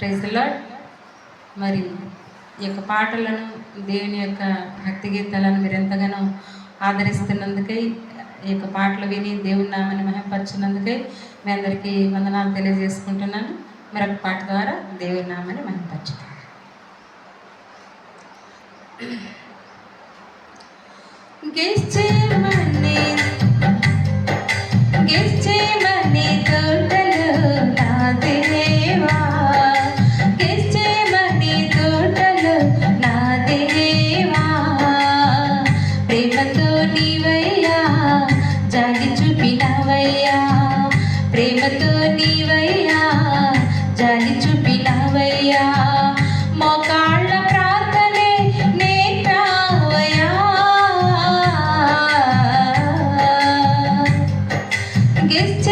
ప్రెజలాడ్ మరి ఈ యొక్క పాటలను దేవుని యొక్క భక్తి గీతాలను మీరు ఎంతగానో ఆదరిస్తున్నందుకై ఈ యొక్క పాటలు విని దేవుని నామని మహిమపరిచినందుకై మీ అందరికీ వందనాలు తెలియజేసుకుంటున్నాను. మరొక పాట ద్వారా దేవుని నామని మహిమపరచుతాను గెలిచేవన్నీ ప్రేమతో నీవయ్యా జాలి చూపినవయ్యా. మోకాళ్ళ ప్రార్థనే నేత్రావయ్యా గెస్ట్